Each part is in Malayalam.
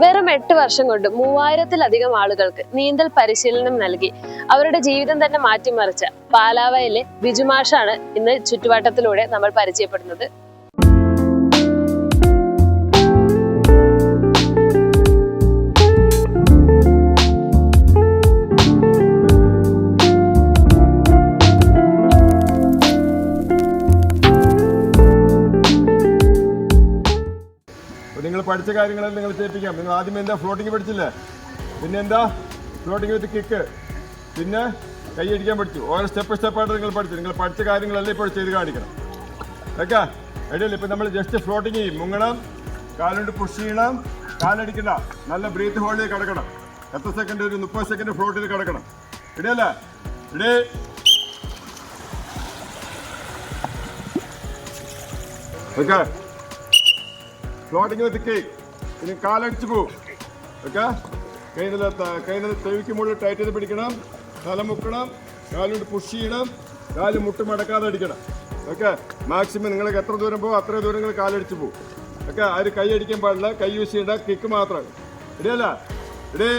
വെറും എട്ട് വർഷം കൊണ്ട് മൂവായിരത്തിലധികം ആളുകൾക്ക് നീന്തൽ പരിശീലനം നൽകി. അവരുടെ ജീവിതം തന്നെ മാറ്റിമറിച്ച പാലാവയിലെ ബിജുമാഷാണ് ഇന്ന് ചുറ്റുവട്ടത്തിലൂടെ നമ്മൾ പരിചയപ്പെടുന്നത്. പഠിച്ച കാര്യങ്ങളെല്ലാം നിങ്ങൾ ചെയ്യിപ്പിക്കാം. നിങ്ങൾ ആദ്യം എന്താ ഫ്ലോട്ടിങ് പഠിച്ചില്ലേ? പിന്നെ എന്താ? ഫ്ലോട്ടിങ് വിത്ത് കിക്ക് പിന്നെ കൈയടിക്കാൻ പഠിച്ചു. ഓരോ സ്റ്റെപ്പ് സ്റ്റെപ്പായിട്ട് നിങ്ങൾ പഠിച്ചു. നിങ്ങൾ പഠിച്ച കാര്യങ്ങളെല്ലാം ഇപ്പോൾ ചെയ്ത് കാണിക്കണം. ഓക്കെ? റെഡിയല്ലേ ഇപ്പം നമ്മൾ ജസ്റ്റ് ഫ്ലോട്ടിങ് ചെയ്യും. മുങ്ങണം കാലുകൊണ്ട് പുഷ് ചെയ്യണം കാലടിക്കണ്ട. നല്ല ബ്രീത്ത് ഹോൾഡ് ചെയ്ത് കിടക്കണം. എത്ര സെക്കൻഡ് ഒരു മുപ്പത് സെക്കൻഡ് ഫ്ലോട്ടിൽ കിടക്കണം. ഇടിയല്ലേ ഇടേ ഓക്കെ? ഫ്ലോട്ടിങ് കേക്ക് ഇനി കാലടിച്ചു പോവും. ഓക്കെ? കൈ നില കൈ നില ചെവിക്ക് മുകളിൽ ടൈറ്റ് ചെയ്ത് പിടിക്കണം. തല മുക്കണം. കാലുകൊണ്ട് പുഷ് ചെയ്യണം. കാൽ മുട്ട് മടക്കാതെ അടിക്കണം. ഓക്കെ? മാക്സിമം നിങ്ങൾക്ക് എത്ര ദൂരം പോകും അത്ര ദൂരം നിങ്ങൾ കാലടിച്ച് പോകും ഓക്കെ? ആര് കൈ അടിക്കാൻ പാടില്ല കൈ യൂസ് ചെയ്യേണ്ട കിക്ക് മാത്രമാണ് ഇടിയല്ല ഇടേ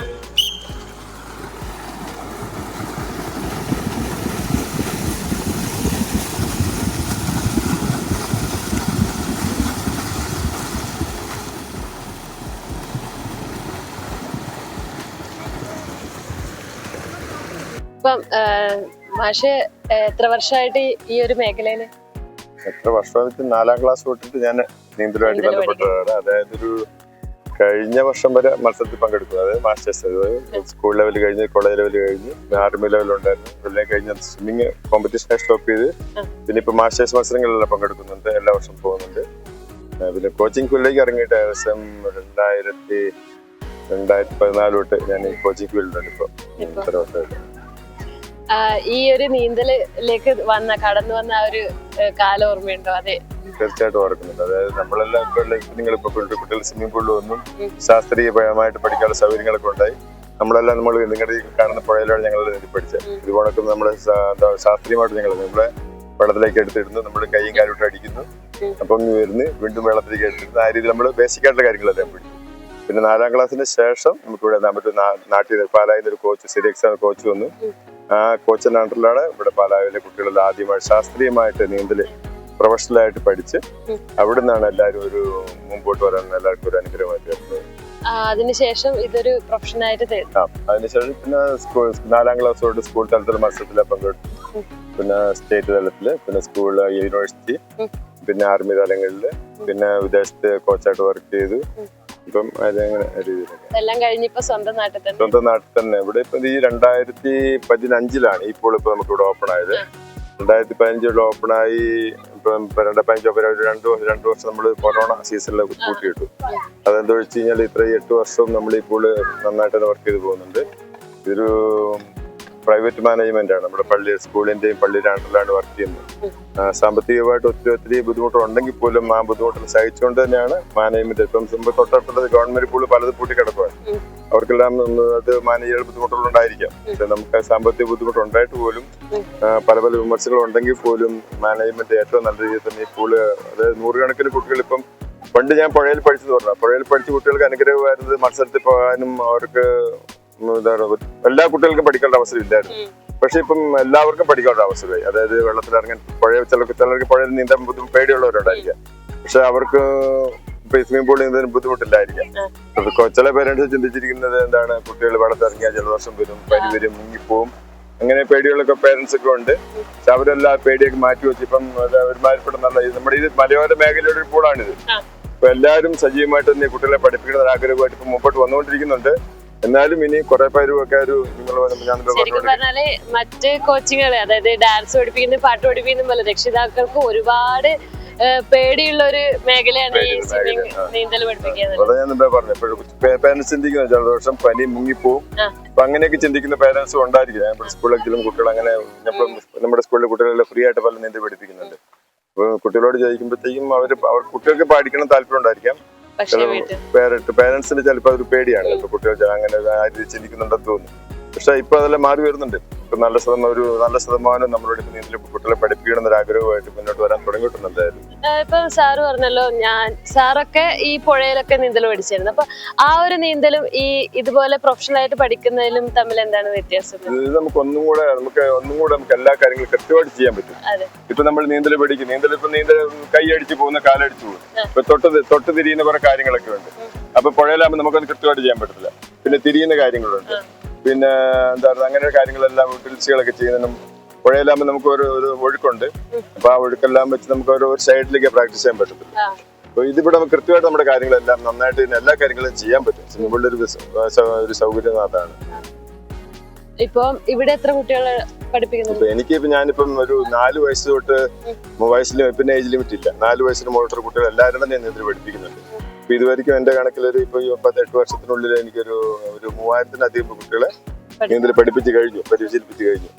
ഇപ്പം മാഷ് എത്ര വർഷമായിട്ട് ഈ- ഒരു മേഖലയിൽ എത്ര വർഷമായിട്ട് നാലാം ക്ലാസ് തൊട്ടിട്ട് ഞാൻ നീന്തലുമായിട്ട് നീന്തൽ ബന്ധപ്പെട്ടതാണ് അതായത് ഒരു കഴിഞ്ഞ വർഷം വരെ മത്സരത്തിൽ പങ്കെടുക്കും അതായത് മാസ്റ്റേഴ്സ്. സ്കൂൾ ലെവൽ കഴിഞ്ഞ് കോളേജ് ലെവൽ കഴിഞ്ഞ് ആർമി ലെവൽ ഉണ്ടായിരുന്നു പിന്നെ കഴിഞ്ഞ് സ്വിമ്മിങ് കോമ്പറ്റീഷൻ സ്റ്റോപ്പ് ചെയ്ത് പിന്നെ ഇപ്പൊ മാസ്റ്റേഴ്സ് മത്സരങ്ങളിലെല്ലാം പങ്കെടുക്കുന്നുണ്ട്. എല്ലാ വർഷം പോകുന്നുണ്ട്. പിന്നെ കോച്ചിങ് ഫീൽഡിലേക്ക് ഇറങ്ങിയിട്ട് ഏകദേശം രണ്ടായിരത്തി രണ്ടായിരത്തി പതിനാല് തൊട്ട് ഞാൻ ഈ കോച്ചിങ് ഫീൽഡിലുണ്ട് ഇപ്പോൾ ഇപ്പൊ? ഇത്ര വർഷമായിട്ട്. ഈ ഒരു നീന്തലിലേക്ക് വന്ന കടന്നു വന്ന ആ ഒരു കാല ഓർമ്മയുണ്ടോ അതെ. തീർച്ചയായിട്ടും ഓർക്കുന്നുണ്ട്. അതായത് നമ്മളെല്ലാം നിങ്ങൾ ഇപ്പൊ കുട്ടികൾ സ്വിമ്മിംഗ് പൂളിൽ ഒന്നും ശാസ്ത്രീയപരമായിട്ട് പഠിക്കാനുള്ള സൗകര്യങ്ങളൊക്കെ ഉണ്ടായി. നമ്മളെല്ലാം നമ്മൾ നിങ്ങളുടെ ഈ കാണുന്ന പുഴയിലാണ് ഞങ്ങൾ പഠിച്ചത്. ഇതുപോലൊക്കെ നമ്മൾ എന്താ ശാസ്ത്രീയമായിട്ട് ഞങ്ങൾ നമ്മളെ വെള്ളത്തിലേക്ക് എടുത്തിടുന്നു നമ്മൾ കൈയും കാലോട്ട് അടിക്കുന്നു. അപ്പം വരുന്നു വീണ്ടും വെള്ളത്തിലേക്ക് എടുത്തിരുന്നു. ആ രീതിയിൽ നമ്മൾ ബേസിക് ആയിട്ടുള്ള കാര്യങ്ങളെല്ലാം പഠിച്ചു പിന്നെ നാലാം ക്ലാസ്സിന് ശേഷം നമുക്കിവിടെ നമ്മുടെ നാട്ടിൽ പാലായിൽ ഒരു കോച്ച് സിരിയക്സ് കോച്ച് വന്നു കോച്ചൻ അണ്ടറിലാണ് ഇവിടെ പാലാവിലെ കുട്ടികളിൽ ആദ്യമായി ശാസ്ത്രീയമായിട്ട് നീന്തൽ പ്രൊഫഷണലായിട്ട് പഠിച്ച്. അവിടെ നിന്നാണ് എല്ലാവരും ഒരു മുമ്പോട്ട് വരാൻ എല്ലാവർക്കും ഒരു അനുഗ്രഹമായിട്ട് വരുന്നത് അതിനുശേഷം ഇതൊരു പ്രൊഫഷനായിട്ട് അതിനുശേഷം പിന്നെ സ്കൂൾ നാലാം ക്ലാസ് തൊട്ട് സ്കൂൾ തലത്തിൽ മത്സരത്തിൽ പങ്കെടുത്തു. പിന്നെ സ്റ്റേറ്റ് തലത്തിൽ പിന്നെ സ്കൂൾ യൂണിവേഴ്സിറ്റി പിന്നെ ആർമി തലങ്ങളിൽ പിന്നെ വിദേശത്ത് കോച്ചായിട്ട് വർക്ക് ചെയ്തു. ഇപ്പം അതങ്ങനെ രീതിയിലൊക്കെ എല്ലാം കഴിഞ്ഞിപ്പോ സ്വന്തം നാട്ടിൽ തന്നെ. സ്വന്തം നാട്ടിൽ തന്നെ. ഇവിടെ ഇപ്പൊ ഈ രണ്ടായിരത്തി പതിനഞ്ചിലാണ് ഇപ്പോൾ ഇപ്പൊ നമുക്ക് ഇവിടെ ഓപ്പൺ ആയത് രണ്ടായിരത്തി പതിനഞ്ചിൽ ഓപ്പൺ ആയി. ഇപ്പം രണ്ടായിരത്തി പതിനഞ്ച് ഓപ്പൺ ആയി. രണ്ട് വർഷം രണ്ട് വർഷം നമ്മൾ കൊറോണ സീസണിൽ കൂട്ടിയിട്ടു. അതെന്താ വെച്ച് കഴിഞ്ഞാൽ ഇത്ര എട്ട് വർഷവും നമ്മൾ ഇപ്പോൾ നന്നായിട്ട് വർക്ക് ചെയ്ത് പോകുന്നുണ്ട്. ഇതൊരു പ്രൈവറ്റ് മാനേജ്മെന്റ് ആണ്. നമ്മുടെ പള്ളി സ്കൂളിന്റെയും പള്ളിയുടെ അണ്ടറിലാണ് വർക്ക് ചെയ്യുന്നത്. സാമ്പത്തികമായിട്ട് ഒത്തിരി ഒത്തിരി ബുദ്ധിമുട്ടുണ്ടെങ്കിൽ പോലും ആ ബുദ്ധിമുട്ടിൽ സഹിച്ചുകൊണ്ട് തന്നെയാണ് മാനേജ്മെന്റ്. ഇപ്പം തൊട്ടടുത്തുള്ളത് ഗവൺമെന്റ് പൂൾ പലത് പൂട്ടി കിടക്കുവാണ് അവർക്കെല്ലാം അത് മാനേജ് ചെയ്യാൻ ബുദ്ധിമുട്ടുകളുണ്ടായിരിക്കാം പക്ഷെ നമുക്ക് സാമ്പത്തിക ബുദ്ധിമുട്ടുണ്ടായിട്ട് പോലും പല പല വിമർശനങ്ങൾ ഉണ്ടെങ്കിൽ പോലും മാനേജ്മെന്റ് ഏറ്റവും നല്ല രീതിയിൽ തന്നെ ഈ പൂൾ അതായത് നൂറുകണക്കിന് കുട്ടികൾ ഇപ്പം പണ്ട് ഞാൻ പുഴയിൽ പഠിച്ചത് പറഞ്ഞു. പുഴയിൽ പഠിച്ച കുട്ടികൾക്ക് അനുഗ്രഹമായിരുന്നത് മത്സരത്തിൽ പോകാനും അവർക്ക് എന്താണ് എല്ലാ കുട്ടികൾക്കും പഠിക്കേണ്ട അവസരം ഇല്ലായിരുന്നു. പക്ഷെ ഇപ്പം എല്ലാവർക്കും പഠിക്കേണ്ട അവസരമായി. അതായത് വെള്ളത്തിലിറങ്ങാൻ പുഴ ചിലർക്ക് ചിലർക്ക് പുഴയിൽ നീന്താൻ ബുദ്ധിമുട്ട് പേടിയുള്ളവരുണ്ടായിരിക്കാം. പക്ഷെ അവർക്ക് ഇപ്പൊ സ്വിമ്മിംഗ് പൂളിൽ നീന്താൻ ബുദ്ധിമുട്ടില്ലായിരിക്കാം. ചില പേരൻസ് ചിന്തിച്ചിരിക്കുന്നത് എന്താണ് കുട്ടികൾ വെള്ളത്തിറങ്ങിയാൽ ജലദോഷം വരും പനി വരും മുങ്ങിപ്പോവും. അങ്ങനെ പേടികളൊക്കെ പേരൻസ് ഒക്കെ ഉണ്ട്. പക്ഷെ അവരെല്ലാം പേടിയൊക്കെ മാറ്റി വെച്ച് ഇപ്പം ഒരുമാതിരിപ്പെട്ട നല്ല നമ്മുടെ ഇത് മലയോര മേഖലയുടെ ഒരു പൂളാണിത്. അപ്പൊ എല്ലാവരും സജീവമായിട്ട് തന്നെ കുട്ടികളെ പഠിപ്പിക്കുന്ന ഒരു ആഗ്രഹമായിട്ട് ഇപ്പൊ മുമ്പോട്ട് വന്നുകൊണ്ടിരിക്കുന്നുണ്ട്. എന്നാലും ഇനി കുറെ പേരുമൊക്കെ ഒരു ശരിക്കും പറഞ്ഞാൽ മറ്റ് കോച്ചിങ്ങുകളെ അതായത് ഡാൻസ് പഠിപ്പിക്കുന്ന പാട്ട് പഠിപ്പിക്കുന്ന പോലെ രക്ഷിതാക്കൾക്ക് ഒരുപാട് പേടിയുള്ള ഒരു മേഖലയാണ്. ഈ നീന്തൽ പഠിപ്പിക്കുന്നത്. ഞാൻ മുമ്പേ പറഞ്ഞു. പേരൻസ് ചിന്തിക്കുന്ന ജലദോഷം പനി മുങ്ങിപ്പോവും. അപ്പൊ അങ്ങനെയൊക്കെ ചിന്തിക്കുന്ന പേരൻസും ഉണ്ടായിരിക്കും. ഞാൻ സ്കൂളിലെങ്കിലും കുട്ടികൾ അങ്ങനെ നമ്മുടെ സ്കൂളിലെ കുട്ടികളെല്ലാം ഫ്രീ ആയിട്ട് പല നീന്തൽ പഠിപ്പിക്കുന്നുണ്ട്. കുട്ടികളോട് ചോദിക്കുമ്പോഴത്തേക്കും അവർ അവർ കുട്ടികൾക്ക് പഠിക്കണം താല്പര്യം ഉണ്ടായിരിക്കാം. പേരന്റ് പേരൻസിന് ചിലപ്പോൾ ഒരു പേടിയാണ്. കുട്ടികൾ അങ്ങനെ ചിന്തിക്കുന്നുണ്ടെന്ന് തോന്നുന്നു. പക്ഷെ ഇപ്പൊ അതെല്ലാം മാറി വരുന്നുണ്ട്. നല്ല ശതമാനം ഒരു നല്ല ശതമാനം നമ്മളോട് നീന്തൽ കുട്ടികളെ പഠിപ്പിക്കണം എന്നൊരു ആഗ്രഹമായിട്ട് മുന്നോട്ട് വരാൻ തുടങ്ങിയിട്ടുണ്ട് എന്തായാലും. സാർ ഇപ്പൊ സാറ് പറഞ്ഞല്ലോ ഞാൻ സാറൊക്കെ ഈ പുഴയിലൊക്കെ നീന്തൽ പഠിച്ചിരുന്നു. അപ്പൊ ആ ഒരു നീന്തലും ഈ ഇതുപോലെ പ്രൊഫഷണൽ ആയിട്ട് പഠിക്കുന്നതിലും തമ്മിൽ എന്താണ് വ്യത്യാസം? ഇത് നമുക്ക് ഒന്നും കൂടെ നമുക്ക് ഒന്നും കൂടെ നമുക്ക് എല്ലാ കാര്യങ്ങളും കൃത്യമായിട്ട് ചെയ്യാൻ പറ്റും. ഇപ്പൊ നമ്മൾ നീന്തൽ പഠിക്കും. നീന്തൽ ഇപ്പൊ നീന്തൽ കൈ അടിച്ച് പോകുന്ന കാലടിച്ച് പോകും. ഇപ്പൊ തൊട്ട് തൊട്ട് തിരിയുന്ന കുറെ കാര്യങ്ങളൊക്കെ ഉണ്ട്. അപ്പൊ പുഴയിലാകുമ്പോൾ നമുക്കത് കൃത്യമായിട്ട് ചെയ്യാൻ പറ്റത്തില്ല. പിന്നെ തിരിയുന്ന കാര്യങ്ങളുണ്ട്. പിന്നെ എന്താ പറയുക അങ്ങനെ കാര്യങ്ങളെല്ലാം യൂട്ടിലിറ്റികളൊക്കെ ചെയ്യുന്നതിനും പുഴയിലാകുമ്പോൾ നമുക്ക് ഒരു ഒരു ഒഴുക്കുണ്ട്. അപ്പൊ ആ ഒഴുക്കെല്ലാം വെച്ച് നമുക്ക് ഒരു ഒരു സൈഡിലേക്ക് പ്രാക്ടീസ് ചെയ്യാൻ പറ്റത്തില്ല. അപ്പൊ ഇതിവിടെ കൃത്യമായിട്ട് നമ്മുടെ കാര്യങ്ങളെല്ലാം നന്നായിട്ട് ഇതിന് എല്ലാ കാര്യങ്ങളും ചെയ്യാൻ പറ്റും. പൂളിൽ ഒരു ഒരു സൗകര്യം അതാണ്. ഇപ്പം ഇവിടെ എത്ര കുട്ടികളെ പഠിപ്പിക്കുന്നു? എനിക്ക് ഇപ്പൊ ഞാനിപ്പം ഒരു നാല് വയസ്സ് തൊട്ട് വയസ്സിൽ പിന്നെ ഏജ് ലിമിറ്റ് ഇല്ല. നാല് വയസ്സിന് മുകളിലുള്ള കുട്ടികൾ എല്ലാവരും തന്നെ പഠിപ്പിക്കുന്നുണ്ട്. ഇപ്പൊ ഇതുവരെയ്ക്കും ഒരു ഇപ്പൊ ഈ പത്തെട്ട് വർഷത്തിനുള്ളിൽ എനിക്കൊരു ഒരു മൂവായിരത്തിനധികം കുട്ടികളെ നീന്തൽ പഠിപ്പിച്ച് കഴിഞ്ഞു പരിശീലിപ്പിച്ച് കഴിഞ്ഞു.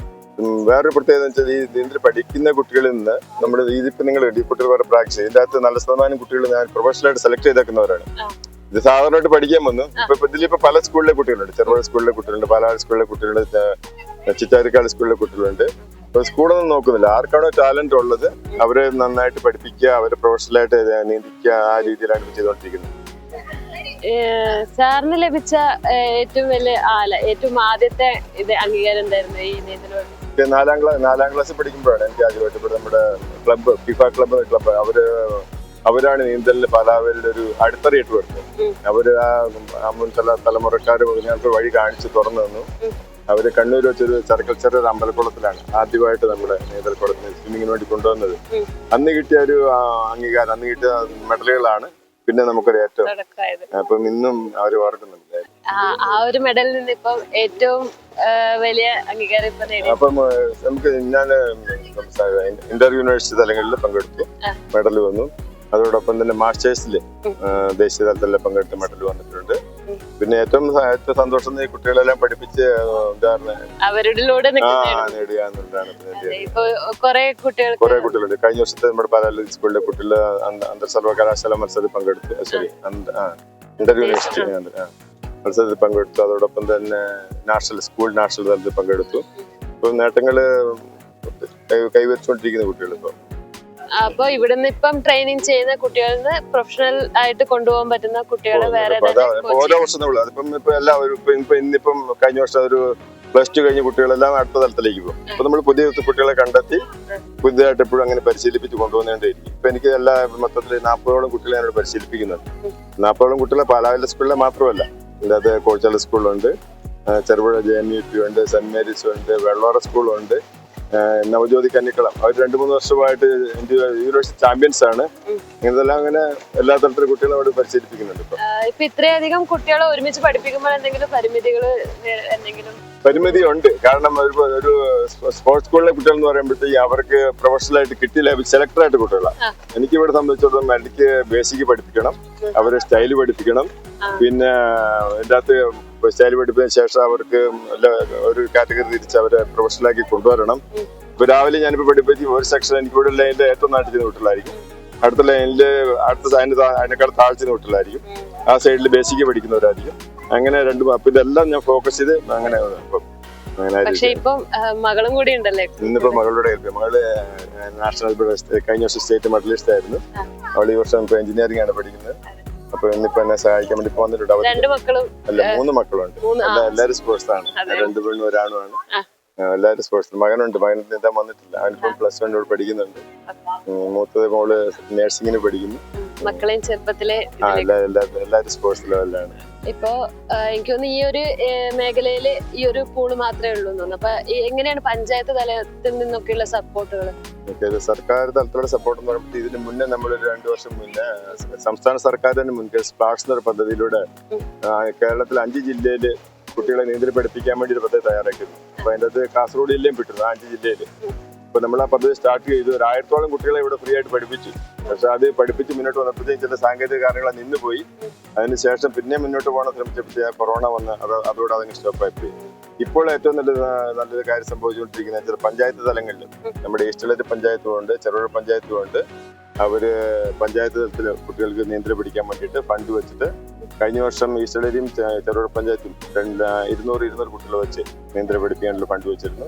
വേറൊരു പ്രത്യേകത വെച്ചാൽ ഈ നീന്തൽ പഠിക്കുന്ന കുട്ടികളിൽ നിന്ന് നമ്മൾ ഇതിപ്പോ നിങ്ങൾ ഈ കുട്ടികൾ വേറെ പ്രാക്ടീസ് ഇതിന്റെ അകത്ത് നല്ല ശതമാനം കുട്ടികൾ ഞാൻ പ്രൊഫഷണലായിട്ട് സെലക്ട് ചെയ്തേക്കുന്നവരാണ്. ഇത് സാധാരണയായിട്ട് പഠിക്കാൻ വന്നു. ഇപ്പൊ ഇപ്പൊ ഇതിലിപ്പോ പല സ്കൂളിലെ കുട്ടികളുണ്ട്. ചെറുപുഴ സ്കൂളിലെ കുട്ടികളുണ്ട് പാലാട് സ്കൂളിലെ കുട്ടികളുണ്ട് ചിറ്റാരിക്കാട് സ്കൂളിലെ കുട്ടികളുണ്ട്. സ്കൂളൊന്നും നോക്കുന്നില്ല. ആർക്കാണോ ടാലന്റ് ഉള്ളത് അവരെ നന്നായിട്ട് പഠിപ്പിക്കുക അവരെ പ്രൊഫഷണലായിട്ട് നീന്തിക്കുക ആ രീതിയിലാണ് ചെയ്തുകൊണ്ടിരിക്കുന്നത്. സാറിന് ലഭിച്ച ഏറ്റവും വലിയ ആല ഏറ്റവും ആദ്യത്തെ ഇത് അംഗീകാരം എന്തായിരുന്നു ഈ നീന്തലോട് നാലാം ക്ലാസ് നാലാം ക്ലാസ്സിൽ പഠിക്കുമ്പോഴാണ് എനിക്ക് ആദ്യമായിട്ട് ഇവിടെ നമ്മുടെ ക്ലബ്ബ് ഫിഫ ക്ലബ്ബ് ക്ലബ്ബ് അവർ അവരാണ് നീന്തലിന് പാലാവരുടെ ഒരു അടിത്തറയിട്ട് വരുന്നത്. അവർ ആ ആ മുൻ തല തലമുറക്കാർ ഞങ്ങൾക്ക് വഴി കാണിച്ച് തുറന്നു തന്നു. ഉം. അവർ കണ്ണൂർ വെച്ചൊരു ചരക്കൽച്ചറ ഒരു അമ്പലക്കുളത്തിലാണ് ആദ്യമായിട്ട് നമ്മുടെ നേതൃക്കുളത്തിന് സ്വിമ്മിങ്ങിന് വേണ്ടി കൊണ്ടുവന്നത്. അന്ന് കിട്ടിയ ഒരു അംഗീകാരം അന്ന് കിട്ടിയ മെഡലുകളാണ് പിന്നെ നമുക്കൊരു ഏറ്റവും അപ്പം ഇന്നും അവർ ഓർക്കുന്നുണ്ട് ആ ഒരു മെഡലിൽ നിന്ന് ഇപ്പം ഏറ്റവും വലിയ അംഗീകാരം അപ്പം നമുക്ക് ഞാൻ ഇന്റർ യൂണിവേഴ്സിറ്റി തലങ്ങളിൽ പങ്കെടുത്തു. മെഡൽ വന്നു. അതോടൊപ്പം തന്നെ മാസ്റ്റേഴ്സിൽ ദേശീയ തലത്തിൽ പങ്കെടുത്ത് മെഡൽ വന്നിട്ടുണ്ട്. പിന്നെ ഏറ്റവും ഏറ്റവും സന്തോഷം ഈ കുട്ടികളെല്ലാം പഠിപ്പിച്ച് നേടുക എന്നുള്ളതാണ് ഇപ്പൊ കുറെ കുട്ടികളുണ്ട്. കഴിഞ്ഞ വർഷത്തെ നമ്മുടെ പാലാലി സ്കൂളിലെ കുട്ടികൾ അന്തർ സർവകലാശാല മത്സരത്തിൽ പങ്കെടുത്തു ശരി ഇന്റർ യൂണിവേഴ്സിറ്റി മത്സരത്തിൽ പങ്കെടുത്തു. അതോടൊപ്പം തന്നെ നാഷണൽ സ്കൂൾ നാഷണൽ തലത്തിൽ പങ്കെടുത്തു. ഇപ്പൊ നേട്ടങ്ങൾ കൈവരിച്ചുകൊണ്ടിരിക്കുന്ന കുട്ടികൾ ഇപ്പൊ അപ്പൊ ഇവിടുന്ന് ഇപ്പം ട്രെയിനിങ് ചെയ്യുന്ന കുട്ടികളിൽ നിന്ന് പ്രൊഫഷണൽ ആയിട്ട് കൊണ്ടുപോകാൻ പറ്റുന്ന കുട്ടികളെ വേറെ ഓരോ വർഷം നമ്മൾ അതിപ്പം ഇപ്പൊ എല്ലാവരും ഇന്നിപ്പം കഴിഞ്ഞ വർഷം ഒരു പ്ലസ് ടു കഴിഞ്ഞ കുട്ടികളെല്ലാം അടുത്ത തലത്തിലേക്ക് പോകും. അപ്പൊ നമ്മൾ പുതിയ കുട്ടികളെ കണ്ടെത്തി പുതിയതായിട്ട് എപ്പോഴും അങ്ങനെ പരിശീലിപ്പിച്ച് കൊണ്ടുപോകുന്നതായിരിക്കും ഇപ്പൊ എനിക്ക് എല്ലാ മൊത്തത്തിൽ നാൽപ്പതോളം കുട്ടികളെ ഞാനിവിടെ പരിശീലിപ്പിക്കുന്നുണ്ട്. നാൽപ്പതോളം കുട്ടികളെ പാലാവിലെ സ്കൂളിലെ മാത്രമല്ല. ഇതിനകത്ത് കോഴിച്ചാല സ്കൂളുണ്ട്. Cherupuzha J N U P ഉണ്ട് സെന്റ് മേരീസ് ഉണ്ട് വെള്ളോറ സ്കൂളുണ്ട്. നവജ്യോതി കന്നിക്കളം അവർ രണ്ടു മൂന്ന് വർഷമായിട്ട് യൂണിവേഴ്സിറ്റി ചാമ്പ്യൻസ് ആണ്. ഇതെല്ലാം അങ്ങനെ എല്ലാ തരത്തിലും കുട്ടികളെ അവിടെ പരിശീലിപ്പിക്കുന്നുണ്ട് ഇപ്പൊ. ഇത്രയധികം കുട്ടികളെ ഒരുമിച്ച് പഠിപ്പിക്കുമ്പോൾ എന്തെങ്കിലും പരിമിതികൾ എന്തെങ്കിലും പരിമിതി ഉണ്ട്. കാരണം ഒരു ഒരു സ്പോർട്സ് സ്കൂളിലെ കുട്ടികൾ എന്ന് പറയുമ്പോഴത്തേക്ക് അവർക്ക് പ്രൊഫഷണൽ ആയിട്ട് കിട്ടിയില്ല. സെലക്ടർ ആയിട്ട് കുട്ടികളാണ്. എനിക്ക് ഇവിടെ സംബന്ധിച്ചിടത്തോളം എനിക്ക് ബേസിക് പഠിപ്പിക്കണം. അവരെ സ്റ്റൈൽ പഠിപ്പിക്കണം. പിന്നെ ഇതിന്റെ അകത്ത് സ്റ്റൈൽ പഠിപ്പിച്ചതിന് ശേഷം അവർക്ക് ഒരു കാറ്റഗറി തിരിച്ച് അവരെ പ്രൊഫഷണലാക്കി കൊണ്ടുവരണം. ഇപ്പൊ രാവിലെ ഞാനിപ്പോ പഠിപ്പിച്ച് ഒരു സെക്ഷൻ എനിക്ക് ഇവിടെ ലൈനിലെ ഏറ്റവും നാട്ടിൽ വീട്ടിലായിരിക്കും അടുത്ത ലൈനിൽ അടുത്ത അതിന് അതിനേക്കാൾ താഴ്ച വീട്ടിലായിരിക്കും ആ സൈഡിൽ ബേസിക് പഠിക്കുന്നവരായിരിക്കും അങ്ങനെ രണ്ട് അപ്പൊ ഇതെല്ലാം ഞാൻ ഫോക്കസ് ചെയ്ത് അങ്ങനെ പക്ഷെ രീതിയിൽ. ഇപ്പം ആ, മകളും കൂടി ഉണ്ടല്ലേ ഇന്നിപ്പോ മകളുടെ. മകൾ നാഷണൽ കഴിഞ്ഞ വർഷം സ്റ്റേറ്റ് മെഡലിസ്റ്റ് ആയിരുന്നു. അവൾ ഈ വർഷം ഇപ്പൊ എഞ്ചിനീയറിംഗ് ആണ് പഠിക്കുന്നത് അപ്പൊ ഇന്നിപ്പോ എന്നെ സഹായിക്കാൻ വേണ്ടി വന്നിട്ടുണ്ട്. അല്ല മൂന്ന് മക്കളുണ്ട്. എല്ലാവരും സ്പോർട്സ് ആണ്. രണ്ടു പെണ്ണും ഒരാണുമാണ് എല്ലാവരും സ്പോർട്സ് മകനുണ്ട്. മകൻ നീന്താൻ വന്നിട്ടില്ല. അവനിപ്പം പ്ലസ് വണ്ണോട് പഠിക്കുന്നുണ്ട്. മൂത്തത് മോൾ നേഴ്സിംഗിന് പഠിക്കുന്നു. മക്കളെയും ചെറുപ്പത്തിലെ എല്ലാ എല്ലാവരും സ്പോർട്സ് ലെവലിലാണ് ഇപ്പോ എനിക്ക് തോന്നുന്നു ഈ ഒരു മേഖലയിൽ ഈ ഒരു പൂൾ മാത്രമേ ഉള്ളൂ എന്ന് തോന്നുന്നു. അപ്പൊ എങ്ങനെയാണ് പഞ്ചായത്ത് തലത്തിൽ നിന്നൊക്കെയുള്ള സപ്പോർട്ടുകൾ സർക്കാർ തലത്തിലുള്ള സപ്പോർട്ട് എന്ന് പറയുമ്പോൾ ഇതിന് മുന്നേ നമ്മൾ ഒരു രണ്ടു വർഷം മുന്നേ സംസ്ഥാന സർക്കാർ തന്നെ മുൻകൈ സ്പ്ലാഷ് എന്നൊരു പദ്ധതിയിലൂടെ ഉം. കേരളത്തിൽ അഞ്ച് ജില്ലയിൽ കുട്ടികളെ നീന്തൽ പഠിപ്പിക്കാൻ വേണ്ടി ഒരു പദ്ധതി തയ്യാറാക്കിയിരുന്നു അപ്പൊ അതിന്റെ അത് കാസർഗോഡ് ജില്ലയും പെട്ടിരുന്നു അഞ്ച് ജില്ലയിൽ അപ്പൊ നമ്മൾ ആ പദ്ധതി സ്റ്റാർട്ട് ചെയ്തു. ഒരു ആയിരത്തോളം കുട്ടികളെ ഇവിടെ ഫ്രീ ആയിട്ട് പഠിപ്പിച്ചു. പക്ഷെ അത് പഠിപ്പിച്ച് മുന്നോട്ട് വന്നപ്പോഴത്തേക്കും ചില സാങ്കേതിക കാരണങ്ങൾ നിന്നുപോയി അതിനുശേഷം പിന്നെ മുന്നോട്ട് പോകാൻ ശ്രമിച്ചപ്പോഴത്തേ കൊറോണ വന്ന് അത് അതോടെ അതങ്ങ് സ്റ്റോപ്പായി പോയി. ഇപ്പോൾ ഏറ്റവും നല്ല നല്ലൊരു കാര്യം സംഭവിച്ചുകൊണ്ടിരിക്കുന്നത് ചില പഞ്ചായത്ത് തലങ്ങളിൽ നമ്മുടെ ഈസ്റ്റലറ്റ് പഞ്ചായത്തും ഉണ്ട് ചെറുപുഴ പഞ്ചായത്തും ഉണ്ട്. അവർ പഞ്ചായത്ത് തലത്തിൽ കുട്ടികൾക്ക് നീന്തൽ പിടിക്കാൻ വേണ്ടിയിട്ട് ഫണ്ട് വെച്ചിട്ട് കഴിഞ്ഞ വർഷം ഈസ്റ്റളരിയും ചെറുപുഴ പഞ്ചായത്തും ഇരുന്നൂറ് ഇരുന്നൂറ് കുട്ടികളെ വെച്ച് നീന്തൽ പഠിപ്പിക്കാനുള്ള ഫണ്ട് വെച്ചിരുന്നു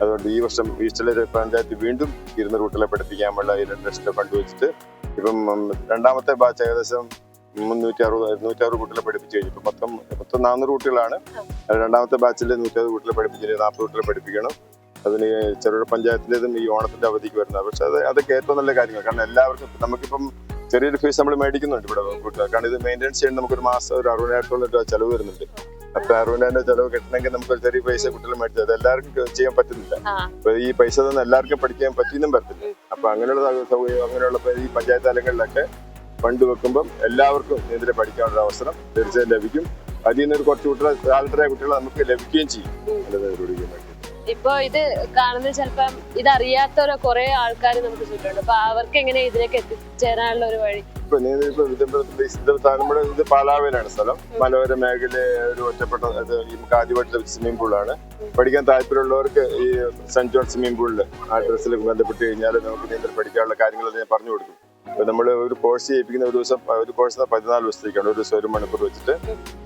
അതുകൊണ്ട് ഈ വർഷം ഈസ്റ്റളരി പഞ്ചായത്ത് വീണ്ടും ഇരുന്നൂറ് കുട്ടികളെ പഠിപ്പിക്കാനുള്ള രണ്ട് ലക്ഷത്തെ ഫണ്ട് വെച്ചിട്ട് ഇപ്പം രണ്ടാമത്തെ ബാച്ച് ഏകദേശം മുന്നൂറ്റി അറുപത് നൂറ്റി അറുപത് കുട്ടികളെ പഠിപ്പിച്ചു കഴിഞ്ഞു. ഇപ്പം മൊത്തം മൊത്തം നാനൂറ് കുട്ടികളാണ്. രണ്ടാമത്തെ ബാച്ചിൽ നൂറ്റി അറുപത് കുട്ടികളെ പഠിപ്പിച്ചിട്ട് നാൽപ്പത് കുട്ടികളെ പഠിപ്പിക്കണം. അതിന് ചെറുപുഴ പഞ്ചായത്തിന്റെതും ഈ ഓണത്തിന്റെ അവധിക്ക് വരുന്നത്. പക്ഷെ അത് അതൊക്കെ ഏറ്റവും നല്ല കാര്യങ്ങൾ. കാരണം എല്ലാവർക്കും നമുക്കിപ്പം ചെറിയൊരു ഫീസ് നമ്മൾ മേടിക്കുന്നുണ്ട് ഇവിടെ കൂട്ടുകാർ. കാരണം ഇത് മെയിന്റെയിൻസ് ചെയ്യാൻ നമുക്കൊരു മാസം ഒരു അറുപതിനായിരത്തോളം രൂപ ചെലവ് വരുന്നുണ്ട്. അപ്പൊ അറുപതിനായിരം ചിലവ് കിട്ടണമെങ്കിൽ നമുക്ക് ഒരു ചെറിയ പൈസ കുട്ടികൾ മേടിച്ചത് അത് എല്ലാവർക്കും ചെയ്യാൻ പറ്റുന്നില്ല. അപ്പൊ ഈ പൈസ തന്നെ എല്ലാവർക്കും പഠിക്കാൻ പറ്റിയെന്നും പറ്റില്ല അപ്പൊ അങ്ങനെയുള്ള സൗകര്യം അങ്ങനെയുള്ള ഈ പഞ്ചായത്ത് തലങ്ങളിലൊക്കെ ഫണ്ട് വെക്കുമ്പം എല്ലാവർക്കും നീന്തൽ പഠിക്കാനുള്ള അവസരം തീർച്ചയായും ലഭിക്കും. അതിൽ നിന്ന് ഒരു കുറച്ച് കുട്ടികളെ താല്പര്യ കുട്ടികളെ നമുക്ക് ലഭിക്കുകയും ചെയ്യും. ഇപ്പൊ ഇത് കാണുന്ന ചിലപ്പം ഇതറിയാത്തവരോ കുറെ ആൾക്കാർ നമുക്ക് ചുറ്റുണ്ട് അപ്പൊ അവർക്ക് എങ്ങനെ ഇതിലേക്ക് എത്തിച്ചേരാനുള്ള ഒരു വഴി? നമ്മുടെ ഇത് പാലാവിലാണ് സ്ഥലം. മലയോര മേഖല ഒരു ഒറ്റപ്പെട്ട നമുക്ക് ആദ്യമായിട്ട് സ്വിമ്മിംഗ് പൂളാണ് പഠിക്കാൻ താല്പര്യമുള്ളവർക്ക് ഈ സെന്റ് ജോൺ സ്വിമ്മിംഗ് പൂളിൽ ആ ഡ്രസ്സിൽ ബന്ധപ്പെട്ട് കഴിഞ്ഞാൽ നമുക്ക് നീന്തൽ പഠിക്കാനുള്ള കാര്യങ്ങൾ ഞാൻ പറഞ്ഞു കൊടുക്കും. ഇപ്പൊ നമ്മൾ ഒരു കോഴ്സ് ചെയ്യിപ്പിക്കുന്ന ഒരു ദിവസം ഒരു കോഴ്സ് പതിനാല് ദിവസത്തേക്കാണ്. ഒരു ദിവസം ഒരു മണിക്കൂർ വെച്ചിട്ട്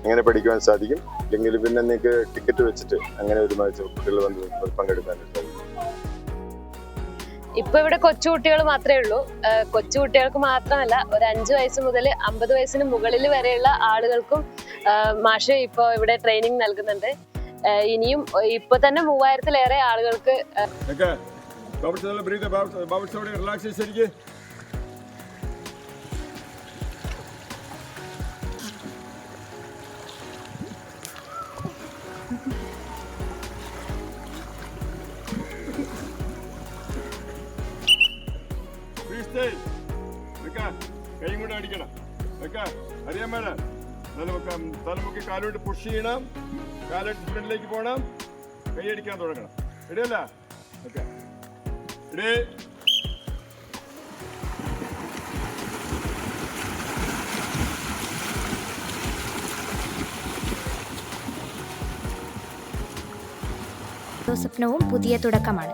അങ്ങനെ പഠിക്കുവാൻ സാധിക്കും. അല്ലെങ്കിൽ പിന്നെ നിങ്ങൾക്ക് ടിക്കറ്റ് വെച്ചിട്ട് അങ്ങനെ ഒരു കുട്ടികൾ വന്ന് പങ്കെടുക്കാനായിട്ട് ഇപ്പൊ ഇവിടെ കൊച്ചുകുട്ടികൾ മാത്രമേ ഉള്ളൂ. കൊച്ചുകുട്ടികൾക്ക് മാത്രമല്ല ഒരു അഞ്ചു വയസ്സ് മുതൽ അമ്പത് വയസ്സിന് മുകളിൽ വരെയുള്ള ആളുകൾക്കും മാഷ് ഇപ്പൊ ഇവിടെ ട്രെയിനിങ് നൽകുന്നുണ്ട്. ഇനിയും ഇപ്പൊ തന്നെ മൂവായിരത്തിലേറെ ആളുകൾക്ക് നിക്ക. അറിയാൻ മേല തലമുക്ക കാലോട്ട് പുഷ് ചെയ്യണം. കാലോട്ട് ഫ്രണ്ടിലേക്ക് പോകണം. കൈയടിക്കാൻ തുടങ്ങണം. ഇടയല്ല ഓക്കെ. ഇടേ സ്വപ്നവും പുതിയ തുടക്കമാണ്.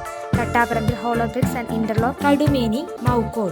Thattaparambil hollow bricks and interlock Kadumeni Moukkode.